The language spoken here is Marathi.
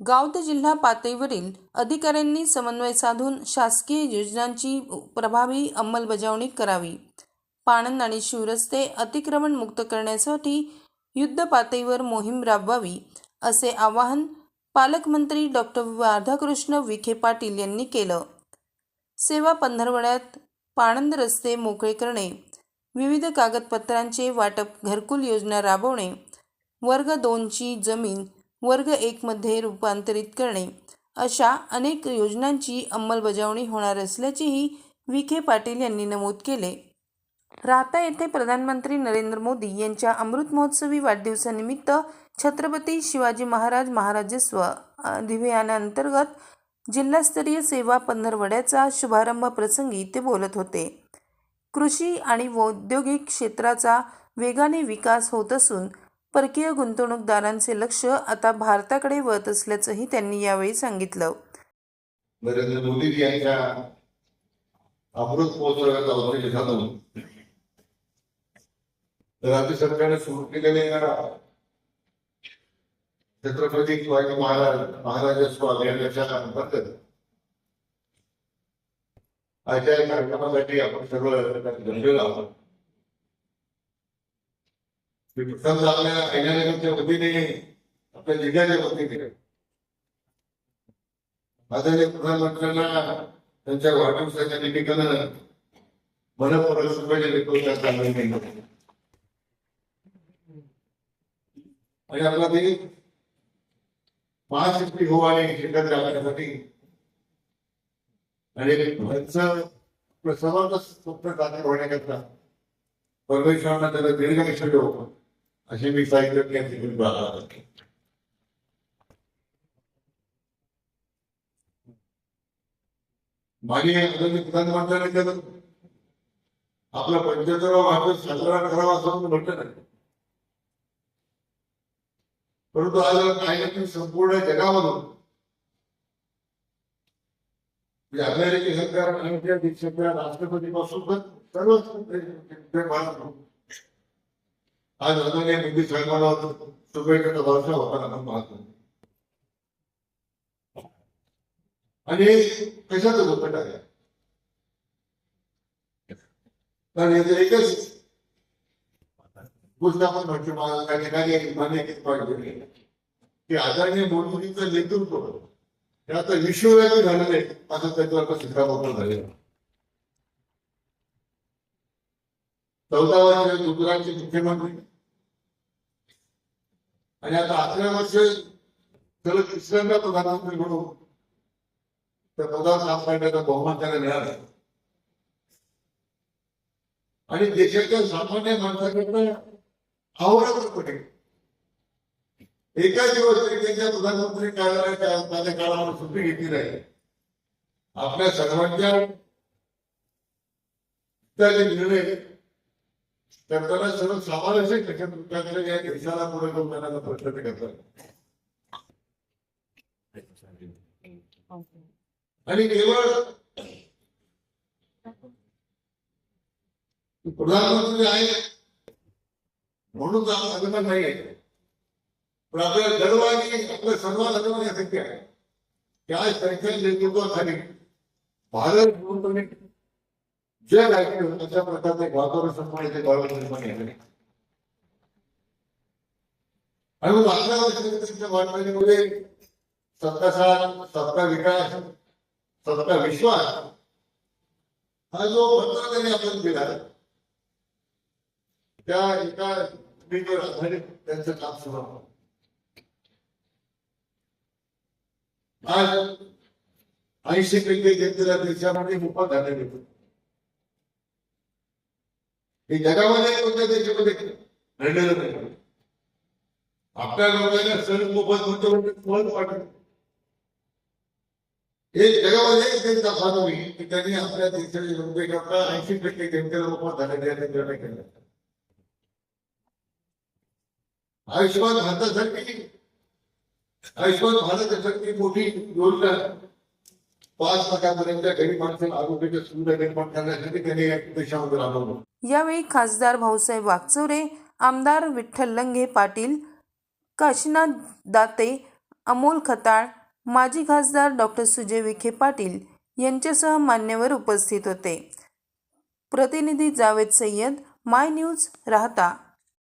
गाव ते जिल्हा पातळीवरील अधिकाऱ्यांनी समन्वय साधून शासकीय योजनांची प्रभावी अंमलबजावणी करावी. पाणंद आणि शिवरस्ते अतिक्रमण मुक्त करण्यासाठी युद्ध पातळीवर मोहीम राबवावी असे आवाहन पालकमंत्री डॉक्टर राधाकृष्ण विखे पाटील यांनी केलं. सेवा पंधरवड्यात पाणंद रस्ते मोकळे करणे विविध कागदपत्रांचे वाटप घरकुल योजना राबवणे वर्ग दोनची जमीन वर्ग एकमध्ये रूपांतरित करणे. अशा अनेक योजनांची अंमलबजावणी होणार असल्याचेही विखे पाटील यांनी नमूद केले. राहता येथे प्रधानमंत्री नरेंद्र मोदी यांच्या अमृत महोत्सवी वाढदिवसानिमित्त छत्रपती शिवाजी महाराज महाराजस्व अभियानांतर्गत जिल्हास्तरीय सेवा पंधरवड्याचा शुभारंभ प्रसंगी ते बोलत होते. कृषी आणि औद्योगिक क्षेत्राचा वेगाने विकास होत असून परकीय गुंतवणूकदारांचे लक्ष आता भारताकडे वळत असल्याचंही त्यांनी यावेळी सांगितलं. नरेंद्र मोदीजी यांच्या अमृत महोत्सवाचा उद्देश साधून राज्य सरकारने सुरू केलेल्या छत्रपती शिवाजी महाराज महाराजस्व अभियानाच्या अंतर्गत आजच्या कार्यक्रमासाठी आपण सर्व जमलेलो आहोत. मी प्रथम आपल्या अहिल्यानगरच्या वतीने आपल्या जिल्ह्याच्या वतीने आदरणीय प्रधानमंत्र्यांना त्यांच्या वाढदिवसाच्या निमित्तानं मनपूर्वक शुभेच्छा देतो त्याचा आनंद आणि आपला ते महाशक्ती हो आणि एकत्र राहण्यासाठी आणि त्यांचं सर्वांना स्वप्न साकार होण्याकरता परमेश्वरांना त्याला दीर्घ दीर्घायुष्य ठेवतो अशी मी साहित्य यांची प्रार्थना करतो. मागे आदरणीय प्रधानमंत्र्यांनी केलं आपला पंच्याहत्तरावा वाढदिवस साजरा करावा असं म्हणून म्हटलं नाही परंतु आज काही संपूर्ण जगामधून म्हणजे अमेरिकी सरकार अमेरिका देशातल्या राष्ट्रपतीपासून तर सर्वच जगभरात आज आदरणीय मोदी साहेबांना शुभेच्छेचा वर्षा होताना आपण पाहतो. आणि कशाचं दुःखट आहे? कारण याचं एकच गोष्ट आपण म्हणतो मला त्या ठिकाणी एक मान्य केली पाहिजे की आदरणीय मोदींचं नेतृत्व हे आता विश्वव्यापी झालेलं आहे असं त्याच्यावर शिक्कामोर्तब झालेलं चौदा वर्ष गुजरातचे मुख्यमंत्री आणि आता अकरा वर्ष सलग तिसऱ्यांदा प्रधानमंत्री म्हणून त्या पदावर काम करण्याचा बहुमान त्याला मिळाला. आणि देशाच्या सामान्य माणसाकडनं आवडत पटे एका दिवस तरी त्यांच्या प्रधानमंत्री कार्यालयाच्या माझ्या काळावर सुट्टी घेतली नाही. आपल्या सर्वांच्या निर्णय तर त्याला सर्व समावेशक त्याच्याकडे या देशाला पुढे घेऊन जाण्याचा प्रयत्न ते करतात. आणि केवळ प्रधानमंत्री आहे म्हणून तर आपण अभिमान नाही आहे. पण आपल्या दरवाजी आहे की आपल्या सर्वांना अभिमान यासाठी आहे. त्या संख्या नेतृत्वाखाली भारत जे जग त्याच्या अशा प्रकारचे वातावरण संपण्याचे गावात निर्माण झाले आणि मग अकरा वर्षाच्या वाटचालीमध्ये सत्ता साथ सत्ता विकास सत्ता विश्वास हा जो मंत्र त्यांनी आपण दिला त्या एका भूमिकेवर आधारित त्यांचं काम सुरू आज ऐंशी पैकी घेतलेल्या देशामध्ये मोफत झालेले होते. हे जगामध्ये कोणत्या देशामध्ये घडलेलं नाही. आपल्या लोकांना सण मोफत म्हणतो म्हणजे फळ वाटत हे जगामध्ये त्यांचा देश होईल की त्यांनी आपल्या देशाचे जनतेकरता ऐंशी टक्के जनतेला मोफत झालेले आहे निर्णय केला. आयुष्यमान भारतासाठी आयुष्यमान भारतासाठी मोठी योजना पाच लाखापर्यंत गरीब माणसांना आरोग्याच्या सुविधा निर्माण करण्यासाठी त्यांनी या देशामध्ये राबवलं. यावेळी खासदार भाऊसाहेब वागचौरे आमदार विठ्ठल लंघे पाटील काशीनाथ दाते अमोल खताळ माजी खासदार डॉक्टर सुजय विखे पाटील यांच्यासह मान्यवर उपस्थित होते. प्रतिनिधी जावेद सय्यद माय न्यूज राहता.